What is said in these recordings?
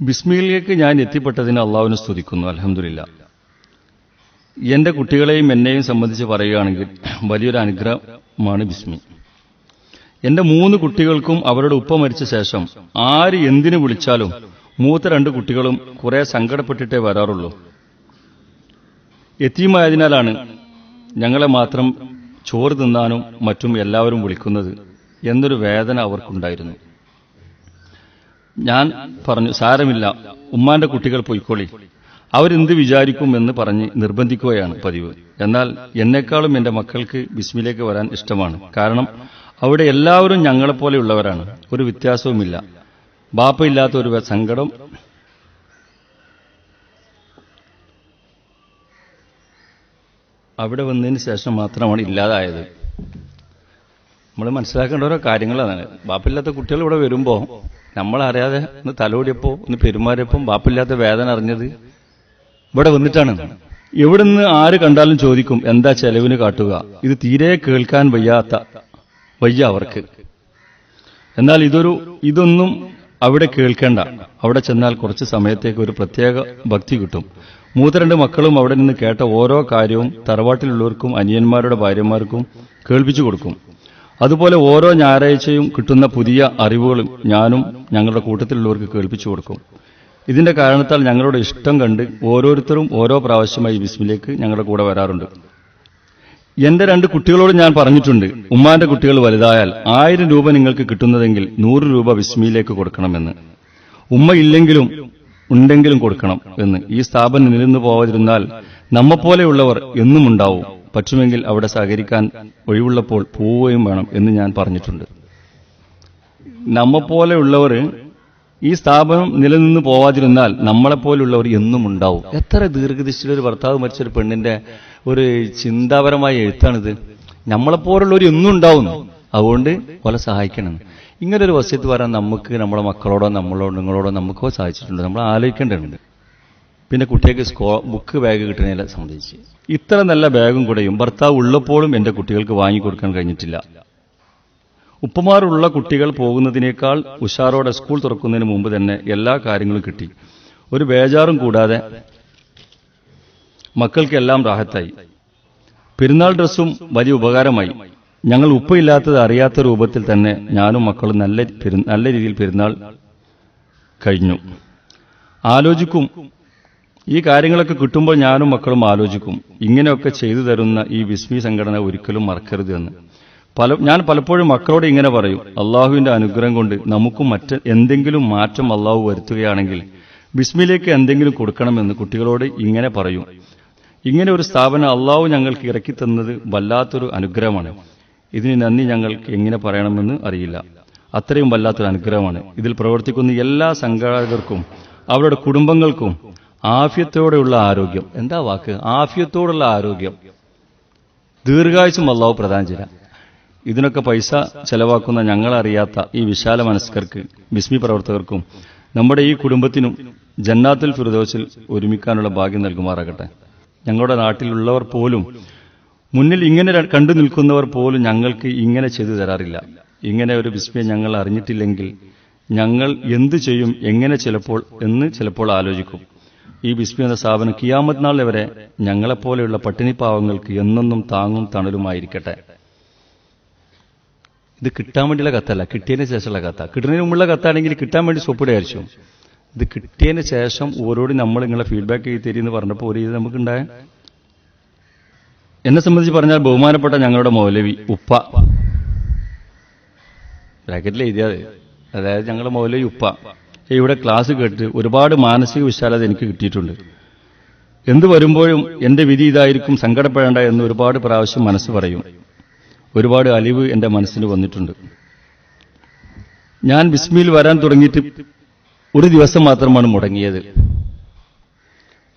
ബിസ്മിയിലേക്ക് ഞാൻ എത്തിപ്പെട്ടതിന് അള്ളാഹുവിനെ സ്തുതിക്കുന്നു. അലഹമില്ല എന്റെ കുട്ടികളെയും എന്നെയും സംബന്ധിച്ച് പറയുകയാണെങ്കിൽ വലിയൊരു അനുഗ്രഹമാണ് ബിസ്മി. എന്റെ മൂന്ന് കുട്ടികൾക്കും അവരുടെ ഉപ്പ മരിച്ച ശേഷം ആര് എന്തിനു വിളിച്ചാലും മൂത്ത രണ്ട് കുട്ടികളും കുറെ സങ്കടപ്പെട്ടിട്ടേ വരാറുള്ളൂ. എത്തിയുമായതിനാലാണ് ഞങ്ങളെ മാത്രം ചോറ് തിന്നാനും മറ്റും എല്ലാവരും വിളിക്കുന്നത് എന്നൊരു വേദന അവർക്കുണ്ടായിരുന്നു. ഞാൻ പറഞ്ഞു സാരമില്ല ഉമ്മാന്റെ കുട്ടികൾ പൊയ്ക്കോളി. അവരെന്ത് വിചാരിക്കും എന്ന് പറഞ്ഞ് നിർബന്ധിക്കുകയാണ് പതിവ്. എന്നാൽ എന്നെക്കാളും എന്റെ മക്കൾക്ക് ബിസ്മിലേക്ക് വരാൻ ഇഷ്ടമാണ്. കാരണം അവിടെ എല്ലാവരും ഞങ്ങളെപ്പോലെയുള്ളവരാണ്. ഒരു വ്യത്യാസവുമില്ല. ബാപ്പയില്ലാത്ത ഒരു സങ്കടം അവിടെ വന്നതിന് ശേഷം മാത്രമാണ് ഇല്ലാതായത്. നമ്മൾ മനസ്സിലാക്കേണ്ട ഓരോ കാര്യങ്ങളാണ്. ബാപ്പില്ലാത്ത കുട്ടികൾ ഇവിടെ വരുമ്പോൾ നമ്മളറിയാതെ ഒന്ന് തലോടിയപ്പോ ഒന്ന് പെരുമാറിയപ്പോൾ ബാപ്പില്ലാത്ത വേദന അറിഞ്ഞത് ഇവിടെ വന്നിട്ടാണ്. എവിടുന്ന് ആര് കണ്ടാലും ചോദിക്കും എന്താ ചെലവിന് കാട്ടുക? ഇത് തീരെ കേൾക്കാൻ വയ്യാത്ത വയ്യ അവർക്ക്. എന്നാൽ ഇതൊരു ഇതൊന്നും അവിടെ കേൾക്കേണ്ട. അവിടെ ചെന്നാൽ കുറച്ച് സമയത്തേക്ക് ഒരു പ്രത്യേക ഭക്തി കിട്ടും. മൂത്ത രണ്ട് മക്കളും അവിടെ നിന്ന് കേട്ട ഓരോ കാര്യവും തറവാട്ടിലുള്ളവർക്കും അനിയന്മാരുടെ ഭാര്യമാർക്കും കേൾപ്പിച്ചു കൊടുക്കും. അതുപോലെ ഓരോ ഞായറാഴ്ചയും കിട്ടുന്ന പുതിയ അറിവുകളും ഞാനും ഞങ്ങളുടെ കൂട്ടത്തിലുള്ളവർക്ക് കേൾപ്പിച്ചു കൊടുക്കും. ഇതിന്റെ കാരണത്താൽ ഞങ്ങളുടെ ഇഷ്ടം കണ്ട് ഓരോരുത്തരും ഓരോ പ്രാവശ്യമായി ബിസ്മിലേക്ക് ഞങ്ങളുടെ കൂടെ വരാറുണ്ട്. എന്റെ രണ്ട് കുട്ടികളോട് ഞാൻ പറഞ്ഞിട്ടുണ്ട് ഉമ്മാന്റെ കുട്ടികൾ വലുതായാൽ ആയിരം രൂപ നിങ്ങൾക്ക് കിട്ടുന്നതെങ്കിൽ നൂറ് രൂപ ബിസ്മിയിലേക്ക് കൊടുക്കണമെന്ന്. ഉമ്മ ഇല്ലെങ്കിലും ഉണ്ടെങ്കിലും കൊടുക്കണം എന്ന്. ഈ സ്ഥാപനം നിലനിന്ന് പോവാതിരുന്നാൽ നമ്മെപ്പോലെയുള്ളവർ എന്നും ഉണ്ടാവും. പറ്റുമെങ്കിൽ അവിടെ സഹകരിക്കാൻ ഒഴിവുള്ളപ്പോൾ പോവുകയും വേണം എന്ന് ഞാൻ പറഞ്ഞിട്ടുണ്ട്. നമ്മെപ്പോലെയുള്ളവർ ഈ സ്ഥാപനം നിലനിന്ന് പോവാതിരുന്നാൽ നമ്മളെപ്പോലുള്ളവർ എന്നും ഉണ്ടാവും. എത്ര ദീർഘദൃഷ്ടിയിൽ ഒരു ഭർത്താവ് മരിച്ച ഒരു പെണ്ണിന്റെ ഒരു ചിന്താപരമായ എഴുത്താണിത്. നമ്മളെപ്പോലുള്ളവർ എന്നും ഉണ്ടാവും. അതുകൊണ്ട് പോലെ സഹായിക്കണം. ഇങ്ങനൊരു വസ്യത്ത് പറയാൻ നമുക്ക് നമ്മുടെ മക്കളോടോ നമ്മളോടോ നിങ്ങളോടോ നമുക്കോ സാധിച്ചിട്ടുണ്ട്. നമ്മൾ ആലോചിക്കേണ്ടതുണ്ട്. പിന്നെ കുട്ടികൾക്ക് സ്കോ ബുക്ക് ബാഗ് കിട്ടുന്നതിനെ സംബന്ധിച്ച്. ഇത്ര നല്ല ബാഗും കൂടെയും ഭർത്താവ് ഉള്ളപ്പോഴും എന്റെ കുട്ടികൾക്ക് വാങ്ങിക്കൊടുക്കാൻ കഴിഞ്ഞിട്ടില്ല. ഉപ്പമാരുള്ള കുട്ടികൾ പോകുന്നതിനേക്കാൾ ഉഷാറോടെ സ്കൂൾ തുറക്കുന്നതിന് മുമ്പ് തന്നെ എല്ലാ കാര്യങ്ങളും കിട്ടി. ഒരു ബേജാറും കൂടാതെ മക്കൾക്കെല്ലാം റാഹത്തായി. പെരുന്നാൾ ഡ്രസ്സും വലിയ ഉപകാരമായി. ഞങ്ങൾ ഉപ്പയില്ലാത്തത് അറിയാത്ത രൂപത്തിൽ തന്നെ ഞാനും മക്കളും നല്ല നല്ല രീതിയിൽ പെരുന്നാൾ കഴിഞ്ഞു. ആലോചിക്കും ഈ കാര്യങ്ങളൊക്കെ കിട്ടുമ്പോൾ ഞാനും മക്കളും ആലോചിക്കും. ഇങ്ങനെയൊക്കെ ചെയ്തു തരുന്ന ഈ വിസ്മി സംഘടന ഒരിക്കലും മറക്കരുത് എന്ന്. പല ഞാൻ പലപ്പോഴും മക്കളോട് ഇങ്ങനെ പറയും അള്ളാഹുവിന്റെ അനുഗ്രഹം കൊണ്ട് നമുക്ക് മറ്റ് എന്തെങ്കിലും മാറ്റം അള്ളാഹു വരുത്തുകയാണെങ്കിൽ ബിസ്മിലേക്ക് എന്തെങ്കിലും കൊടുക്കണമെന്ന് കുട്ടികളോട് ഇങ്ങനെ പറയും. ഇങ്ങനെ ഒരു സ്ഥാപനം അള്ളാഹു ഞങ്ങൾക്ക് ഇറക്കി തന്നത് വല്ലാത്തൊരു അനുഗ്രഹമാണ്. ഇതിന് നന്ദി ഞങ്ങൾക്ക് എങ്ങനെ പറയണമെന്ന് അറിയില്ല. അത്രയും വല്ലാത്തൊരു അനുഗ്രഹമാണ്. ഇതിൽ പ്രവർത്തിക്കുന്ന എല്ലാ സംഘാടകർക്കും അവരുടെ കുടുംബങ്ങൾക്കും ആഫ്യത്തോടെയുള്ള ആരോഗ്യം. എന്താ വാക്ക്? ആഫ്യത്തോടുള്ള ആരോഗ്യം. ദീർഘായുസും അള്ളാഹു പ്രധാന ചെയ്യാം ഇതിനൊക്കെ പൈസ ചെലവാക്കുന്ന ഞങ്ങളറിയാത്ത ഈ വിശാല മനസ്കർക്ക് ബിസ്മി പ്രവർത്തകർക്കും നമ്മുടെ ഈ കുടുംബത്തിനും ജന്നാത്തിൽ ഫിറുദോസിൽ ഒരുമിക്കാനുള്ള ഭാഗ്യം നൽകുമാറാകട്ടെ. ഞങ്ങളുടെ നാട്ടിലുള്ളവർ പോലും മുന്നിൽ ഇങ്ങനെ കണ്ടു നിൽക്കുന്നവർ പോലും ഞങ്ങൾക്ക് ഇങ്ങനെ ചെയ്തു തരാറില്ല. ഇങ്ങനെ ഒരു ബിസ്മിയെ ഞങ്ങൾ അറിഞ്ഞിട്ടില്ലെങ്കിൽ ഞങ്ങൾ എന്തു ചെയ്യും എങ്ങനെ ചിലപ്പോൾ എന്ന് ചിലപ്പോൾ ആലോചിക്കും. ഈ വിസ്മിത സ്ഥാപനം കിയാമത് നാൾ വരെ ഞങ്ങളെപ്പോലെയുള്ള പട്ടിണി പാവങ്ങൾക്ക് എന്നെന്നും താങ്ങും തണലുമായിരിക്കട്ടെ. ഇത് കിട്ടാൻ വേണ്ടിയുള്ള കത്തല്ല കിട്ടിയതിന് ശേഷമുള്ള കത്ത. കിട്ടുന്നതിന് മുമ്പുള്ള കത്താണെങ്കിൽ കിട്ടാൻ വേണ്ടി സ്വപ്പിടെ അയച്ചു ഇത് കിട്ടിയതിന് ശേഷം ഓരോട് നമ്മൾ നിങ്ങളെ ഫീഡ്ബാക്ക് ചെയ്ത് തരുമെന്ന് പറഞ്ഞപ്പോൾ ഒരു ഇത് നമുക്കുണ്ടായ? എന്നെ സംബന്ധിച്ച് പറഞ്ഞാൽ ബഹുമാനപ്പെട്ട ഞങ്ങളുടെ മൗലവി ഉപ്പ. ബ്രാക്കറ്റിൽ എഴുതിയത് അതായത് ഞങ്ങളുടെ മൗലവി ഉപ്പ. ഇവിടെ ക്ലാസ് കേട്ട് ഒരുപാട് മാനസിക വിശാലത എനിക്ക് കിട്ടിയിട്ടുണ്ട്. എന്ത് വരുമ്പോഴും എന്റെ വിധി ഇതായിരിക്കും സങ്കടപ്പെടേണ്ട എന്ന് ഒരുപാട് പ്രാവശ്യം മനസ്സ് പറയും. ഒരുപാട് അലിവ് എന്റെ മനസ്സിന് വന്നിട്ടുണ്ട്. ഞാൻ ബിസ്മിയിൽ വരാൻ തുടങ്ങിയിട്ട് ഒരു ദിവസം മാത്രമാണ് മുടങ്ങിയത്.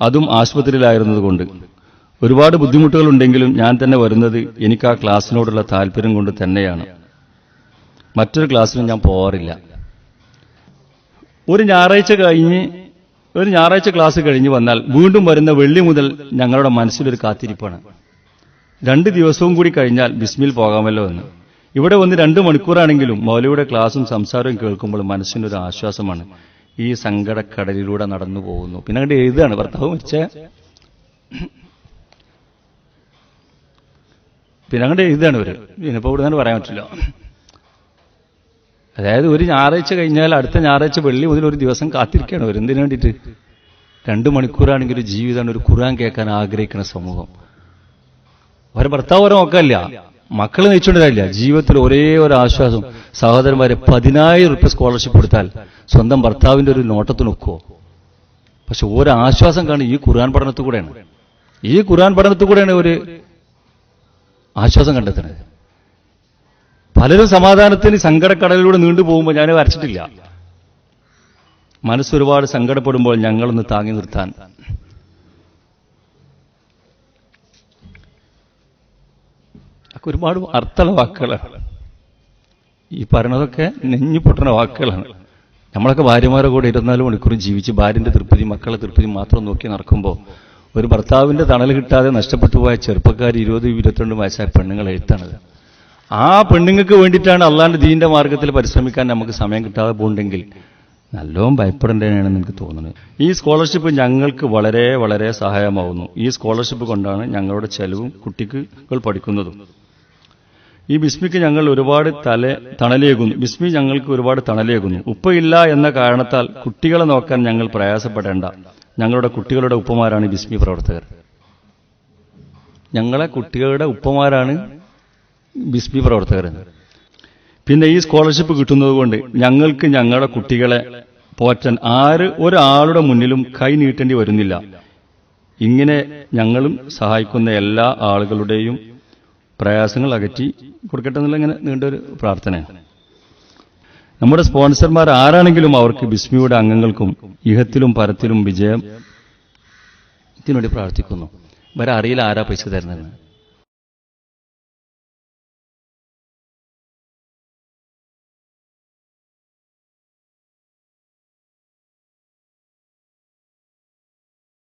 അതും ആശുപത്രിയിലായിരുന്നതുകൊണ്ട്. ഒരുപാട് ബുദ്ധിമുട്ടുകളുണ്ടെങ്കിലും ഞാൻ തന്നെ വരുന്നത് എനിക്ക് ആ ക്ലാസ്സിനോടുള്ള താല്പര്യം കൊണ്ട് തന്നെയാണ്. മറ്റൊരു ക്ലാസ്സിനും ഞാൻ പോവാറില്ല. ഒരു ഞായറാഴ്ച കഴിഞ്ഞ് ഒരു ഞായറാഴ്ച ക്ലാസ് കഴിഞ്ഞ് വന്നാൽ വീണ്ടും വരുന്ന വെള്ളി മുതൽ ഞങ്ങളുടെ മനസ്സിലൊരു കാത്തിരിപ്പാണ്. രണ്ട് ദിവസവും കൂടി കഴിഞ്ഞാൽ ബിസ്മിൽ പോകാമല്ലോ എന്ന്. ഇവിടെ വന്ന് രണ്ട് മണിക്കൂറാണെങ്കിലും മൗലയുടെ ക്ലാസും സംസാരവും കേൾക്കുമ്പോൾ മനസ്സിനൊരു ആശ്വാസമാണ്. ഈ സങ്കടക്കടലിലൂടെ നടന്നു പോകുന്നു. പിന്നെ അങ്ങോട്ട് എഴുതാണ്. ഭർത്താവ് മരിച്ച. പിന്നെ അങ്ങോട്ട് എഴുതാണ് ഇവർ. ഇനിയിപ്പോൾ ഇവിടെ പറയാൻ പറ്റില്ല. അതായത് ഒരു ഞായറാഴ്ച കഴിഞ്ഞാൽ അടുത്ത ഞായറാഴ്ച വെള്ളി മുതൽ ഒരു ദിവസം കാത്തിരിക്കണം അവർ എന്തിനു വേണ്ടിയിട്ട്? രണ്ടു മണിക്കൂറാണെങ്കിൽ ഒരു ജീവിതമാണ് ഒരു ഖുറാൻ കേൾക്കാൻ ആഗ്രഹിക്കുന്ന സമൂഹം. അവരെ ഭർത്താവ് വരെ നോക്കാനില്ല മക്കൾ നയിച്ചുകൊണ്ടില്ല ജീവിതത്തിൽ ഒരേ ഒരു ആശ്വാസം. സഹോദരന്മാരെ പതിനായിരം റുപ്യ സ്കോളർഷിപ്പ് കൊടുത്താൽ സ്വന്തം ഭർത്താവിന്റെ ഒരു നോട്ടത്തിന് ഒക്കുവോ പക്ഷെ ഒരു ആശ്വാസം കാണും ഈ ഖുർആൻ പഠനത്തിൽ കൂടെയാണ്. ഈ ഖുർആൻ പഠനത്തിൽ കൂടെയാണ് ഒരു ആശ്വാസം കണ്ടെത്തുന്നത്. പലരും സമാധാനത്തിന് സങ്കടക്കടലിലൂടെ നീണ്ടു പോകുമ്പോൾ ഞാൻ വരച്ചിട്ടില്ല. മനസ്സൊരുപാട് സങ്കടപ്പെടുമ്പോൾ ഞങ്ങളൊന്ന് താങ്ങി നിർത്താൻ. ഒക്കെ ഒരുപാട് അർത്ഥമുള്ള വാക്കുകളാണ് ഈ പറയണതൊക്കെ നെഞ്ഞു പൊട്ടുന്ന വാക്കുകളാണ്. നമ്മളൊക്കെ ഭാര്യമാരെ കൂടെ ഇരുപത്തിനാല് മണിക്കൂറും ജീവിച്ച് ഭാര്യന്റെ തൃപ്തി മക്കളെ തൃപ്തി മാത്രം നോക്കി നടക്കുമ്പോൾ ഒരു ഭർത്താവിന്റെ തണൽ കിട്ടാതെ നഷ്ടപ്പെട്ടു പോയ ചെറുപ്പക്കാർ ഇരുപത് ഇരുപത്തിരണ്ട് വയസ്സായ പെണ്ണുങ്ങൾ എഴുത്താണത് ആ പെണ്ണുങ്ങൾക്ക് വേണ്ടിയിട്ടാണ് അള്ളാന്റെ ദീന്റെ മാർഗത്തിൽ പരിശ്രമിക്കാൻ നമുക്ക് സമയം കിട്ടാതെ പോകുന്നുണ്ടെങ്കിൽ നല്ലോണം ഭയപ്പെടേണ്ടതാണെന്ന് എനിക്ക് തോന്നുന്നത്. ഈ സ്കോളർഷിപ്പ് ഞങ്ങൾക്ക് വളരെ വളരെ സഹായമാവുന്നു. ഈ സ്കോളർഷിപ്പ് കൊണ്ടാണ് ഞങ്ങളുടെ ചെലവും കുട്ടികൾ പഠിക്കുന്നതും. ഈ ബിസ്മിക്ക് ഞങ്ങൾ ഒരുപാട് തല തണലേകുന്നു. ബിസ്മി ഞങ്ങൾക്ക് ഒരുപാട് തണലേകുന്നു. ഉപ്പയില്ല എന്ന കാരണത്താൽ കുട്ടികളെ നോക്കാൻ ഞങ്ങൾ പ്രയാസപ്പെടേണ്ട. ഞങ്ങളുടെ കുട്ടികളുടെ ഉപ്പമാരാണ് ബിസ്മി പ്രവർത്തകർ. ഞങ്ങളെ കുട്ടികളുടെ ഉപ്പമാരാണ് ബിസ്മി പ്രവർത്തകർ. പിന്നെ ഈ സ്കോളർഷിപ്പ് കിട്ടുന്നത് കൊണ്ട് ഞങ്ങൾക്ക് ഞങ്ങളുടെ കുട്ടികളെ പോറ്റാൻ ആര് ഒരാളുടെ മുന്നിലും കൈ നീട്ടേണ്ടി വരുന്നില്ല. ഇങ്ങനെ ഞങ്ങളും സഹായിക്കുന്ന എല്ലാ ആളുകളുടെയും പ്രയാസങ്ങൾ അകറ്റി കൊടുക്കട്ടെ എന്നുള്ള ഇങ്ങനെ നീണ്ടൊരു പ്രാർത്ഥനയാണ് നമ്മുടെ സ്പോൺസർമാർ ആരാണെങ്കിലും അവർക്ക് ബിസ്മിയുടെ അംഗങ്ങൾക്കും ഇഹത്തിലും പരത്തിലും വിജയം ഇതിനുവേണ്ടി പ്രാർത്ഥിക്കുന്നു. വരെ അറിയില്ല ആരാ പൈസ തരുന്നതെന്ന്.